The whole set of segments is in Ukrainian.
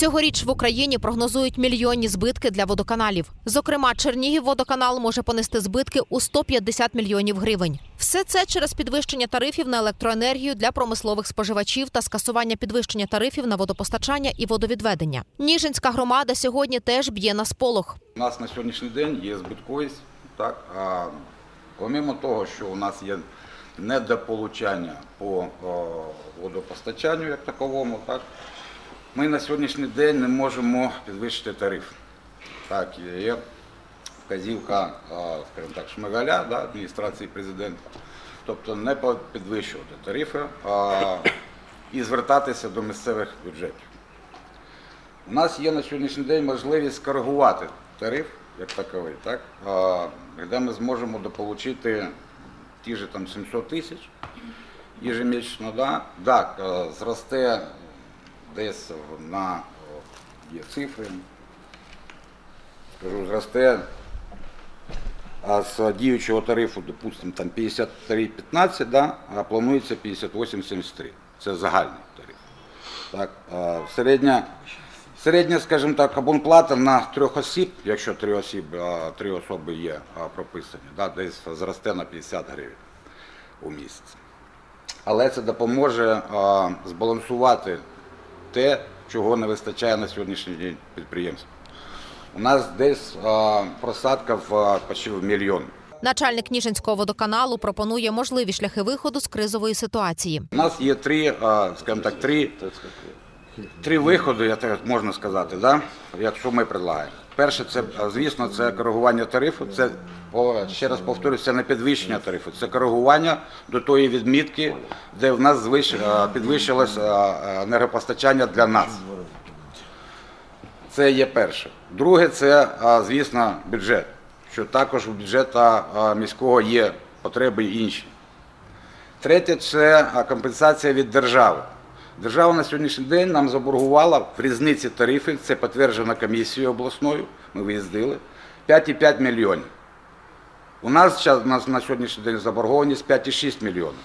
Цьогоріч в Україні прогнозують мільйонні збитки для водоканалів. Зокрема, Чернігівводоканал може понести збитки у 150 мільйонів гривень. Все це через підвищення тарифів на електроенергію для промислових споживачів та скасування підвищення тарифів на водопостачання і водовідведення. Ніжинська громада сьогодні теж б'є на сполох. У нас на сьогоднішній день є збитковість, так, а помимо того, що у нас є недополучання по водопостачанню як таковому, так, ми на сьогоднішній день не можемо підвищити тариф. Так, є вказівка, скажімо так, Шмигаля, да, адміністрації президента, тобто не підвищувати тарифи а, і звертатися до місцевих бюджетів. У нас є на сьогоднішній день можливість скоригувати тариф як таковий, так? а, де ми зможемо дополучити ті ж там 700 тисяч ежемісячно. Да? Так, е, зросте десь на є цифри. Скажу, зросте а з діючого тарифу, допустимо, там 53,15, да? а планується 58,73. Це загальний тариф. Так, середня, середня, скажімо так, абонплата на трьох осіб, якщо три осіб, три особи є прописані, да, десь зросте на 50 гривень у місяць. Але це допоможе а, збалансувати те, чого не вистачає на сьогоднішній день підприємству. У нас десь а, просадка в а, почти в мільйон. Начальник Ніжинського водоканалу пропонує можливі шляхи виходу з кризової ситуації. У нас є три, а, скажімо так, три, три виходи, я так можна сказати, да? якщо ми предлагаємо. Перше, це, звісно, це коригування тарифу. Це, ще раз повторюю, це не підвищення тарифу, це коригування до тої відмітки, де в нас підвищилось енергопостачання для нас. Це є перше. Друге, це, звісно, бюджет. Що також у бюджету а, міського є потреби інші. Третє це компенсація від держави. Держава на сьогоднішній день нам заборгувала в різниці тарифів, це підтверджено комісією обласною, ми виїздили, 5,5 мільйонів. У нас на сьогоднішній день заборгованість 5,6 мільйонів.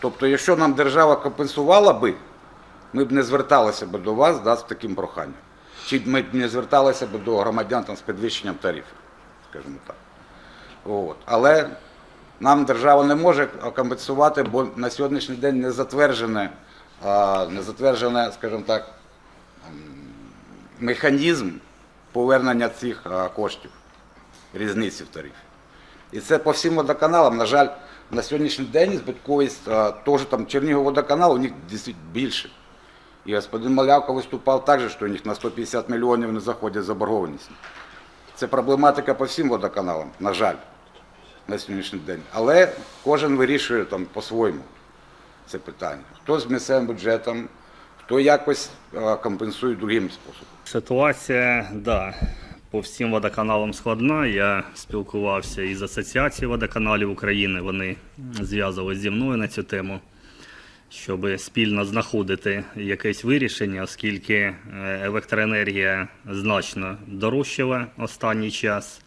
Тобто, якщо нам держава компенсувала би, ми б не зверталися б до вас да, з таким проханням. Чи ми б не зверталися б до громадян там, з підвищенням тарифів, скажімо так. От. Але нам держава не може компенсувати, бо на сьогоднішній день не затверджене, а, не затверджене, скажімо так, механізм повернення цих коштів, різниці в тарифі. І це по всім водоканалам, на жаль, на сьогоднішній день збитковість, теж там Чернігов-водоканал, у них дійсно більше. І господин Малявко виступав так що у них на 150 мільйонів не заходять заборгованість. Це проблематика по всім водоканалам, на жаль, на сьогоднішній день. Але кожен вирішує там по-своєму це питання. Хто з місцевим бюджетом, хто якось а, компенсує другим способом. Ситуація, да, по всім водоканалам складна. Я спілкувався із Асоціацією водоканалів України. Вони зв'язувалися зі мною на цю тему, щоб спільно знаходити якесь вирішення, оскільки е, електроенергія значно дорожчала останній час.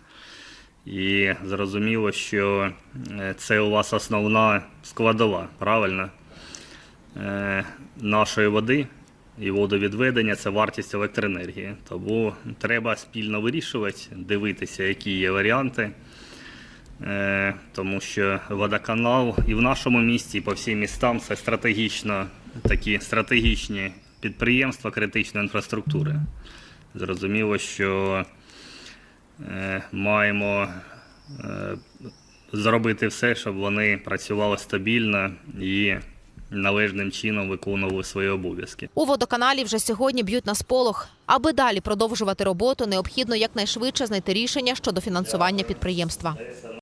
І зрозуміло, що е, це у вас основна складова, правильно? Е, нашої води і водовідведення це вартість електроенергії. Тому треба спільно вирішувати, дивитися, які є варіанти. Е, Тому що водоканал і в нашому місті, і по всім містам це стратегічно такі стратегічні підприємства критичної інфраструктури. Зрозуміло, що е, маємо зробити все, щоб вони працювали стабільно і належним чином виконували свої обов'язки. У водоканалі вже сьогодні б'ють на сполох. Аби далі продовжувати роботу, необхідно якнайшвидше знайти рішення щодо фінансування підприємства.